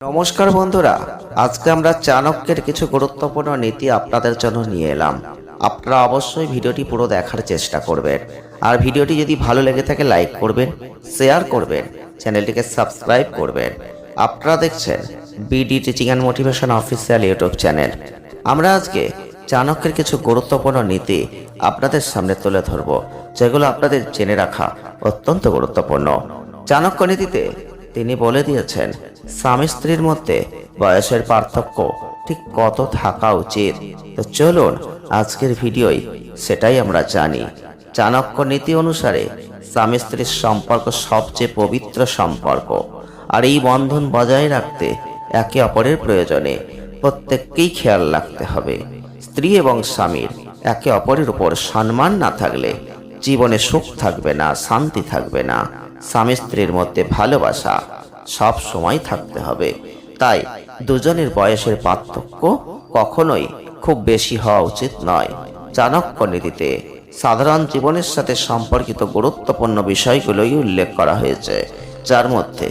নমস্কার বন্ধুরা, আজকে আমরা চাণক্যের কিছু গুরুত্বপূর্ণ নীতি আপনাদের জন্য নিয়ে এলাম। আপনারা অবশ্যই ভিডিওটি পুরো দেখার চেষ্টা করবেন। আর ভিডিওটি যদি ভালো লেগে থাকে, লাইক করবেন, শেয়ার করবেন, চ্যানেলটিকে সাবস্ক্রাইব করবেন। আপনারা দেখছেন BD teaching and motivation official YouTube channel. আমরা আজকে চাণক্যের কিছু গুরুত্বপূর্ণ নীতি আপনাদের সামনে তুলে ধরব, যেগুলো আপনাদের জেনে রাখা অত্যন্ত গুরুত্বপূর্ণ। চাণক্য নীতিতে তিনি বলে দিয়েছেন, স্বামী স্ত্রীর মধ্যে বয়সের পার্থক্য ঠিক কত থাকা উচিত? তো চলুন, আজকের ভিডিওই সেটাই আমরা জানি। চাণক্য নীতি অনুসারে স্বামী স্ত্রীর সম্পর্ক সবচেয়ে পবিত্র সম্পর্ক। আর এই বন্ধন বজায় রাখতে একে অপরের প্রয়োজনে প্রত্যেককেই খেয়াল রাখতে হবে। স্ত্রী এবং স্বামীর একে অপরের উপর সম্মান না থাকলে জীবনে সুখ থাকবে না, শান্তি থাকবে না। স্বামী স্ত্রীর মধ্যে ভালোবাসা সব সময় থাকতে হবে। তাই দুজনের বয়সের পার্থক্য কখনোই খুব বেশি হওয়া উচিত নয়। চাণক্য নীতিতে সাধারণ জীবনের সাথে সম্পর্কিত গুরুত্বপূর্ণ বিষয়গুলোই উল্লেখ করা হয়েছে, যার মধ্যে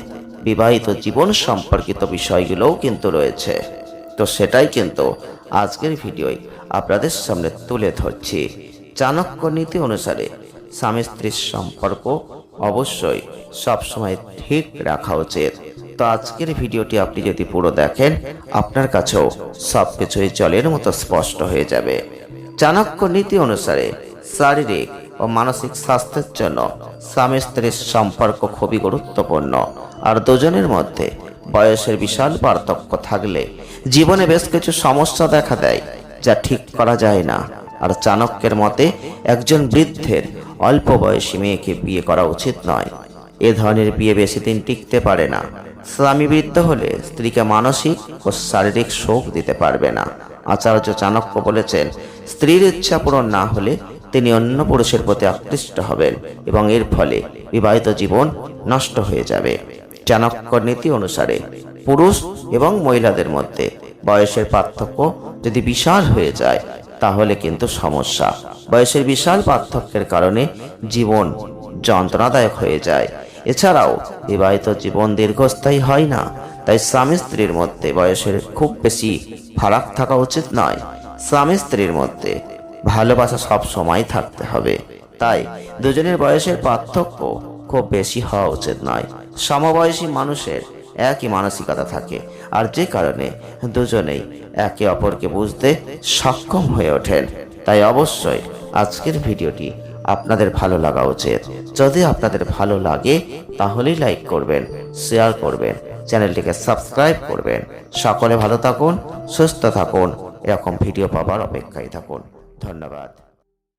বিবাহিত জীবন সম্পর্কিত বিষয়গুলোও কিন্তু রয়েছে। তো সেটাই কিন্তু আজকের ভিডিওয় আপনাদের সামনে তুলে ধরছি। চাণক্য নীতি অনুসারে স্বামী স্ত্রীর সম্পর্ক অবশ্যই সবসময় ঠিক রাখা উচিত। তো আজকের ভিডিওটি আপনি যদি পুরো দেখেন, আপনার কাছেও সব কিছুই জলের মতো স্পষ্ট হয়ে যাবে। চাণক্য নীতি অনুসারে শারীরিক ও মানসিক স্বাস্থ্যের জন্য স্বামী স্ত্রীর সম্পর্ক খুবই গুরুত্বপূর্ণ। আর দুজনের মধ্যে বয়সের বিশাল পার্থক্য থাকলে জীবনে বেশ কিছু সমস্যা দেখা দেয়, যা ঠিক করা যায় না। আর চাণক্যের মতে, একজন বৃদ্ধের অল্প বয়সী মেয়েকে বিয়ে করা উচিত নয়। এ ধরনের বিয়ে বেশি দিন টিকতে পারে না। স্বামী বৃদ্ধ হলে স্ত্রীকে মানসিক ও শারীরিক শোক দিতে পারবে না। আচার্য চাণক্য বলেছেন, স্ত্রীর ইচ্ছা পূরণ না হলে তিনি অন্য পুরুষের প্রতি আকৃষ্ট হবেন এবং এর ফলে বিবাহিত জীবন নষ্ট হয়ে যাবে। চাণক্য নীতি অনুসারে, পুরুষ এবং মহিলাদের মধ্যে বয়সের পার্থক্য যদি বিশাল হয়ে যায় তাহলে কিন্তু সমস্যা। বয়সের বিশাল পার্থক্যের কারণে জীবন যন্ত্রণাদায়ক হয়ে যায়। এছাড়াও বিবাহিত জীবন দীর্ঘস্থায়ী হয় না, তাই স্বামী স্ত্রীর মধ্যে বয়সের খুব বেশি ফারাক থাকা উচিত নয়। স্বামী স্ত্রীর মধ্যে ভালোবাসা সব সময় থাকতে হবে, তাই দুজনের বয়সের পার্থক্য খুব বেশি হওয়া উচিত নয়। সমবয়সী মানুষের একই মানসিকতা থাকে। আর যে কারণে দুজনেই একে অপরকে বুঝতে সক্ষম হয়ে ওঠেন। তাই অবশ্যই আজকের ভিডিওটি আপনাদের ভালো লাগা উচিত। যদি আপনাদের ভালো লাগে, তাহলেই লাইক করবেন, শেয়ার করবেন, চ্যানেলটিকে সাবস্ক্রাইব করবেন। সকলে ভালো থাকুন, সুস্থ থাকুন। এরকম ভিডিও পাবার অপেক্ষায় থাকুন। ধন্যবাদ।